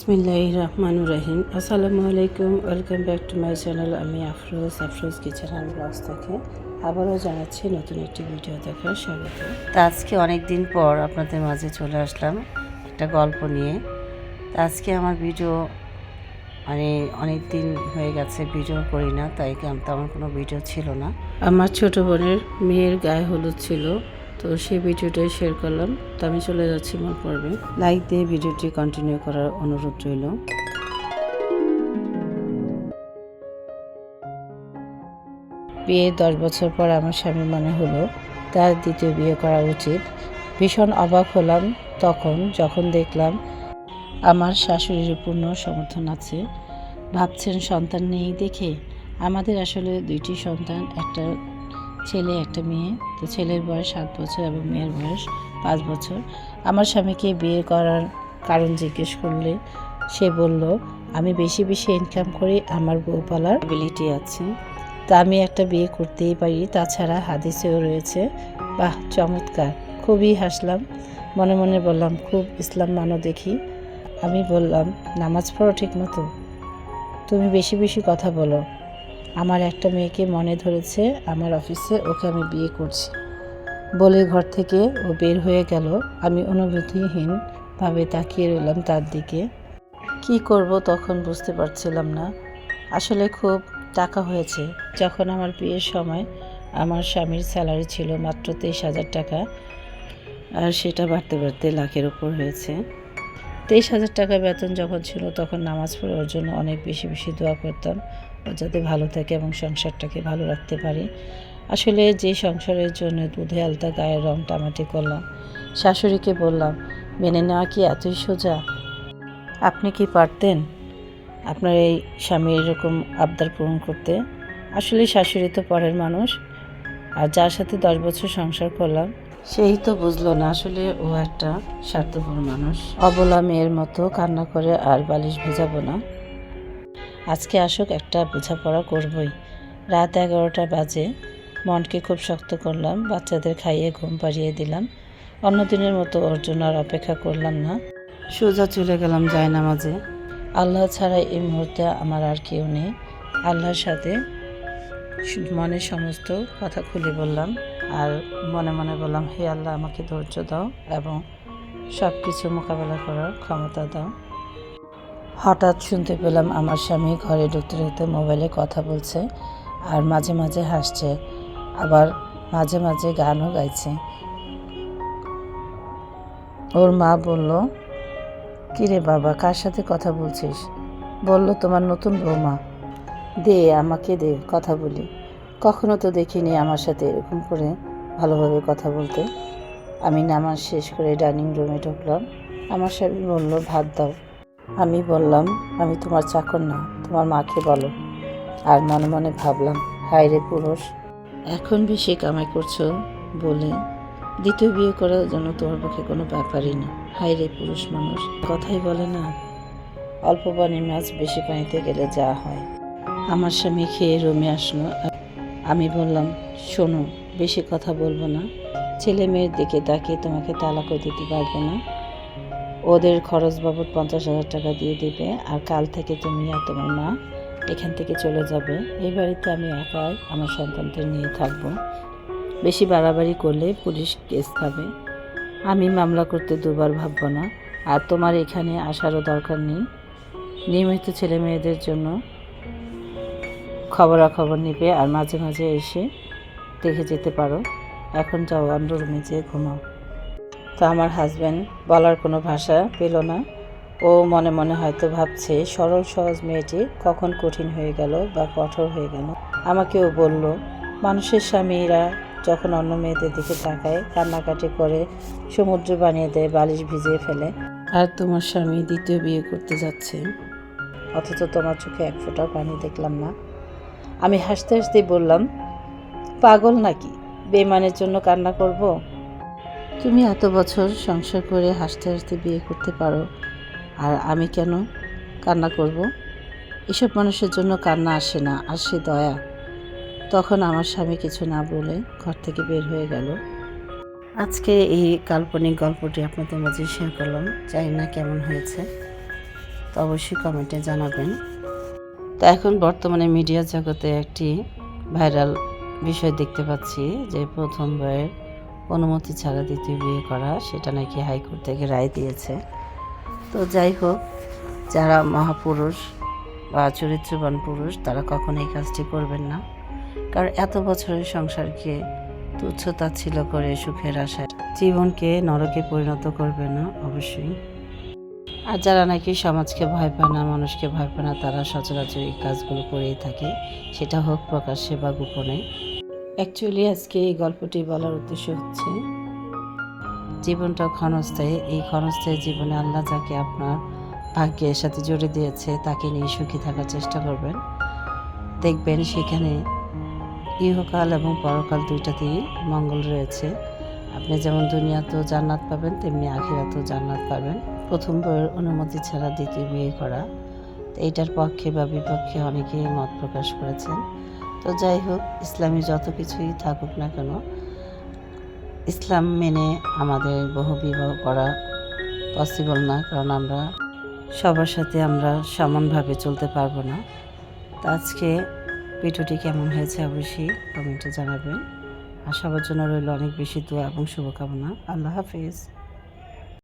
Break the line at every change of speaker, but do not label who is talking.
বিসমিল্লাহ রহমান রহিম। আসসালামু আলাইকুম, welcome back to my channel. আমি Afroz Afroz kitchen and blogs থেকে। আবারও জানাচ্ছি নতুন একটি ভিডিও দেখার স্বাগত।
তা আজকে অনেক দিন পর আপনাদের মাঝে চলে আসলাম একটা গল্প নিয়ে। তা আজকে আমার ভিডিও মানে অনেক দিন হয়ে গেছে, ভিডিও করি না, তাই তেমন কোনো ভিডিও ছিল না।
আমার ছোট বোনের মেয়ের গায়ে হলুদ ছিল। তো সেই ভিডিওটাই শেয়ার করলাম। তো আমি চলে যাচ্ছি মূল পর্বে। লাইক দিয়ে ভিডিওটি কন্টিনিউ করার অনুরোধ রইল। বিয়ে দশ বছর পর আমার স্বামী মনে হলো, তার দ্বিতীয় বিয়ে করা উচিত। ভীষণ অবাক হলাম তখন, যখন দেখলাম আমার শাশুড়ির পূর্ণ সমর্থন আছে। ভাবছেন সন্তান নেই দেখে? আমাদের আসলে দুইটি সন্তান, একটা ছেলে, একটা মেয়ে। তো ছেলের বয়স সাত বছর এবং মেয়ের বয়স পাঁচ বছর। আমার স্বামীকে বিয়ে করার কারণ জিজ্ঞেস করলে সে বলল, আমি বেশি বেশি ইনকাম করি আমার বউ পালার অ্যাবিলিটি আছে। তা আমি একটা বিয়ে করতেই পারি। তাছাড়া হাদিসেও রয়েছে, বাহ, চমৎকার। খুবই হাসলাম। মনে মনে বললাম, খুব ইসলাম মানো দেখি। আমি বললাম, নামাজ পড়ো ঠিক মতো তুমি বেশি বেশি কথা বলো। আমার একটা মেয়েকে মনে ধরেছে আমার অফিসে, ওকে আমি বিয়ে করছি। বলে ঘর থেকে ও বের হয়ে গেল। আমি অনুভূতিহীনভাবে তাকিয়ে রইলাম তার দিকে। কি করব তখন বুঝতে পারছিলাম না। আসলে খুব টাকা হয়েছে। যখন আমার বিয়ের সময় আমার স্বামীর স্যালারি ছিল মাত্র তেইশ হাজার টাকা, আর সেটা বাড়তে বাড়তে লাখের উপর হয়েছে। তেইশ হাজার টাকা বেতন যখন ছিল, তখন নামাজ পড়ার জন্য অনেক বেশি বেশি দোয়া করতাম। ও যাতে ভালো থাকে এবং সংসারটাকে ভালো রাখতে পারি। আসলে যে সংসারের জন্য দুধে আলতা গায়ের রং টামাটি করলাম, শাশুড়িকে বললাম, মেনে নেওয়া কি এতই সোজা? আপনি কি পারতেন আপনার এই স্বামী এরকম আবদার পূরণ করতে? আসলে শাশুড়ি তো পরের মানুষ। আর যার সাথে দশ বছর সংসার করলাম সেই তো বুঝলো না, আসলে ও একটা স্বার্থপর মানুষ। অবলা মেয়ের মতো কান্না করে আর বালিশ ভেজাবো না। আজকে আসুক, একটা বোঝাপড়া করবই। রাত এগারোটা বাজে, মনকে খুব শক্ত করলাম, বাচ্চাদের খাইয়ে ঘুম পাড়িয়ে দিলাম। অন্য দিনের মতো ওর জন্য আর অপেক্ষা করলাম না। সোজা চলে গেলাম জায়নামাজে। আল্লাহ ছাড়া এই মুহূর্তে আমার আর কেউ নেই। আল্লাহর সাথে মনের সমস্ত কথা খুলে বললাম। আর মনে মনে বললাম, হে আল্লাহ, আমাকে ধৈর্য দাও এবং সব কিছু মোকাবেলা করার ক্ষমতা দাও। হঠাৎ শুনতে পেলাম, আমার স্বামী ঘরে ঢুকতে ঢুকতে মোবাইলে কথা বলছে আর মাঝে মাঝে হাসছে, আবার মাঝে মাঝে গানও গাইছে। ওর মা বলল কিরে বাবা, কার সাথে কথা বলছিস? বলল, তোমার নতুন বৌমা। দে, আমাকে দে, কথা বলি। কখনো তো দেখিনি আমার সাথে এরকম করে ভালোভাবে কথা বলতে। আমি নামাজ শেষ করে ডাইনিং রুমে ঢুকলাম। আমার স্বামী বলল, ভাত দাও। আমি বললাম, আমি তোমার চাকর না, তোমার মাকে বলো। আর মনে মনে ভাবলাম, হায় রে পুরুষ, এখন বেশি কামাই করছ বলে দ্বিতীয় বিয়ে করার জন্য তোমার পক্ষে কোনো ব্যাপারই না। হায় রে পুরুষ মানুষ, কথাই বলে না, অল্প পানি মাছ বেশি পানিতে গেলে যা হয়। আমার স্বামী খেয়ে রুমে আসলো। আমি বললাম, শোনো, বেশি কথা বলব না। ছেলে মেয়ের দিকে তাকিয়ে তোমাকে তালাকও দিতে পারব না। ওদের খরচ বাবদ পঞ্চাশ হাজার টাকা দিয়ে দিবে আর কাল থেকে তুমি আর তোমার মা এখান থেকে চলে যাবে। এই বাড়িতে আমি একাই আমার সন্তানদের নিয়ে থাকব। বেশি বাড়াবাড়ি করলে পুলিশ কেস খাবে। আমি মামলা করতে দুবার ভাববো না। আর তোমার এখানে আসারও দরকার নেই। নিয়মিত ছেলে মেয়েদের জন্য খবরাখবর নিবে আর মাঝে মাঝে এসে দেখে যেতে পারো। এখন যাও অন্য রুমে যেয়ে ঘুমাও। তো আমার হাজব্যান্ড বলার কোনো ভাষা পেল না। ও মনে মনে হয়তো ভাবছে, সরল সহজ মেয়েটি কখন কঠিন হয়ে গেল বা কঠোর হয়ে গেল। আমাকেও বলল, মানুষের স্বামীরা যখন অন্য মেয়েদের দিকে তাকায়, কান্নাকাটি করে, সমুদ্র বানিয়ে দেয়, বালিশ ভিজিয়ে ফেলে, আর তোমার স্বামী দ্বিতীয় বিয়ে করতে যাচ্ছে। অথচ তোমার চোখে এক ফোঁটাও পানি দেখলাম না। আমি হাসতে হাসতেই বললাম, পাগল নাকি? বেমানের জন্য কান্না করব? তুমি এত বছর সংসার করে হাসতে হাসতে বিয়ে করতে পারো, আর আমি কেন কান্না করব? এসব মানুষের জন্য কান্না আসে না, আসে দয়া। তখন আমার স্বামী কিছু না বলে ঘর থেকে বের হয়ে গেল। আজকে এই কাল্পনিক গল্পটি আপনাদের মাঝে শেয়ার করলাম। জানি না কেমন হয়েছে,
তো অবশ্যই কমেন্টে জানাবেন। তো এখন বর্তমানে মিডিয়া জগতে একটি ভাইরাল বিষয় দেখতে পাচ্ছি যে প্রথম বইয়ের অনুমতি ছাড়া দ্বিতীয় বিয়ে করা, সেটা নাকি হাইকোর্ট থেকে রায় দিয়েছে। তো যাই হোক, যারা মহাপুরুষ বা চরিত্রবান পুরুষ, তারা কখনো এই কাজটি করবেন না। কারণ এত বছরের সংসারকে তুচ্ছতা ছিল করে সুখের আশায় জীবনকে নরকে পরিণত করবে না, অবশ্যই। আর যারা নাকি সমাজকে ভয় পায় না, মানুষকে ভয় পায় না, তারা সচরাচর এই কাজগুলো করেই থাকে। সেটা হোক প্রকাশ্যে বা গোপনে। অ্যাকচুয়ালি আজকে এই গল্পটি বলার উদ্দেশ্য হচ্ছে, জীবনটা ক্ষণস্থায়ী। এই ক্ষণস্থায়ী জীবনে আল্লাহ যাকে আপনার ভাগ্যের সাথে জুড়ে দিয়েছে, তাকে নিয়ে সুখী থাকার চেষ্টা করবেন। দেখবেন সেখানে ইহকাল এবং পরকাল দুইটাতেই মঙ্গল রয়েছে। আপনি যেমন দুনিয়াতেও জান্নাত পাবেন, তেমনি আখিরাতেও জান্নাত পাবেন। প্রথম বইয়ের অনুমতি ছাড়া দ্বিতীয় বিয়ে করা। তো এইটার পক্ষে বা বিপক্ষে অনেকেই মত প্রকাশ করেছেন। তো যাই হোক, ইসলামী যত কিছুই থাকুক না কেন, ইসলাম মেনে আমাদের বহু বিবাহ করা পসিবল না, কারণ আমরা সবার সাথে আমরা সমানভাবে চলতে পারব না। তো আজকে ভিডিওটি কেমন হয়েছে অবশ্যই কমেন্টে জানাবেন। আর সবার জন্য রইল অনেক বেশি দোয়া এবং শুভকামনা। আল্লাহ হাফিজ।